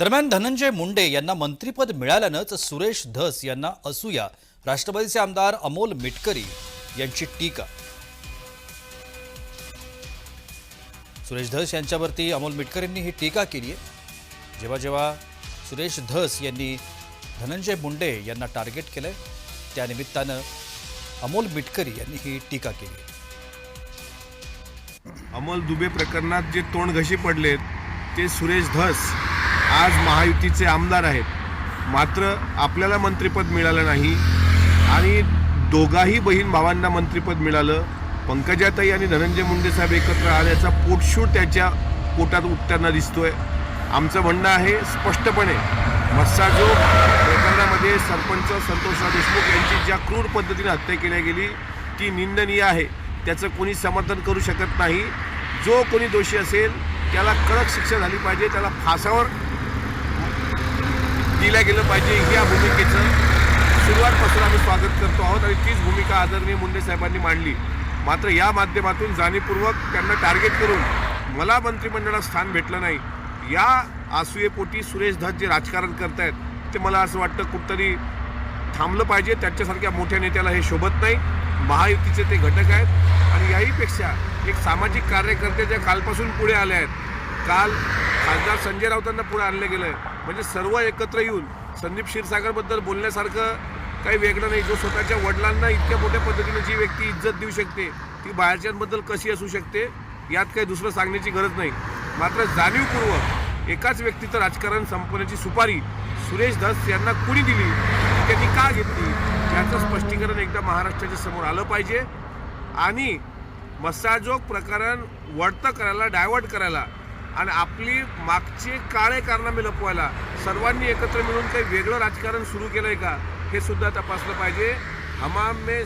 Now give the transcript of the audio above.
दरम्यान धनंजय मुंडे यांना मंत्रीपद मिळाल्यानंच सुरेश धस यांना असूया. राष्ट्रवादीचे आमदार अमोल मिटकरी यांची टीका. सुरेश धस यांच्यावरती अमोल मिटकरींनी ही टीका केली आहे जेव्हा जेव्हा सुरेश धस यांनी धनंजय मुंडे यांना टार्गेट केलंय त्यानिमित्तानं अमोल मिटकरी यांनी ही टीका केली. अमोल दुबे प्रकरणात जे तोंड घशी पडलेत ते सुरेश धस आज महायुतीचे आमदार आहेत. मात्र आपल्याला मंत्रिपद मिळालं नाही. आणि दोघाही बहीण भावांना मंत्रिपद मिळालं. पंकजाताई आणि धनंजय मुंडे साहेब एकत्र आल्याचा पोटशूट त्याच्या पोटात उठताना दिसतोय. आमचं म्हणणं आहे स्पष्टपणे मस्साजो प्रकरणामध्ये सरपंच संतोषराव देशमुख यांची ज्या क्रूर पद्धतीने हत्या केली गेली ती निंदनीय आहे. त्याचं कोणी समर्थन करू शकत नाही. जो कोणी दोषी असेल त्याला कडक शिक्षा झाली पाहिजे त्याला फासावर दिल्या गेलं पाहिजे या भूमिकेचं. सुरुवातपासून आम्ही स्वागत करतो आहोत आणि तीच भूमिका आदरणीय मुंडे साहेबांनी मांडली. मात्र या माध्यमातून जाणीवपूर्वक त्यांना टार्गेट करून मला मंत्रिमंडळात स्थान भेटलं नाही. या आसुयेपोटी सुरेश धस जे राजकारण करतायत ते मला असं वाटतं कुठंतरी थांबलं पाहिजे. त्याच्यासारख्या मोठ्या नेत्याला हे शोभत नाही. महायुतीचे ते घटक आहेत. आणि याहीपेक्षा एक सामाजिक कार्यकर्ते ज्या कालपासून पुढे आले आहेत काल खासदार संजय राऊतांना पुढे आणलं गेलं आहे म्हणजे सर्व एकत्र येऊन संदीप क्षीरसागरबद्दल बोलण्यासारखं काही वेगळं नाही. जो स्वतःच्या वडिलांना इतक्या मोठ्या पद्धतीने जी व्यक्ती इज्जत देऊ शकते ती बाहेरच्यांबद्दल कशी असू शकते यात काही दुसरं सांगण्याची गरज नाही. मात्र जाणीवपूर्वक एकाच व्यक्तीचं राजकारण संपवण्याची सुपारी सुरेश धस यांना कुणी दिली? त्यांनी का घेतली? याचं स्पष्टीकरण एकदा महाराष्ट्राच्या समोर आलं पाहिजे. आणि मस्साजोग प्रकरण वळतं करायला डायव्हर्ट करायला आणि आपली मागचे काळे कारनामे लपवायला सर्वांनी एकत्र मिळून काही वेगळं राजकारण सुरू केलं आहे का हे सुद्धा तपासलं पाहिजे. हमाम में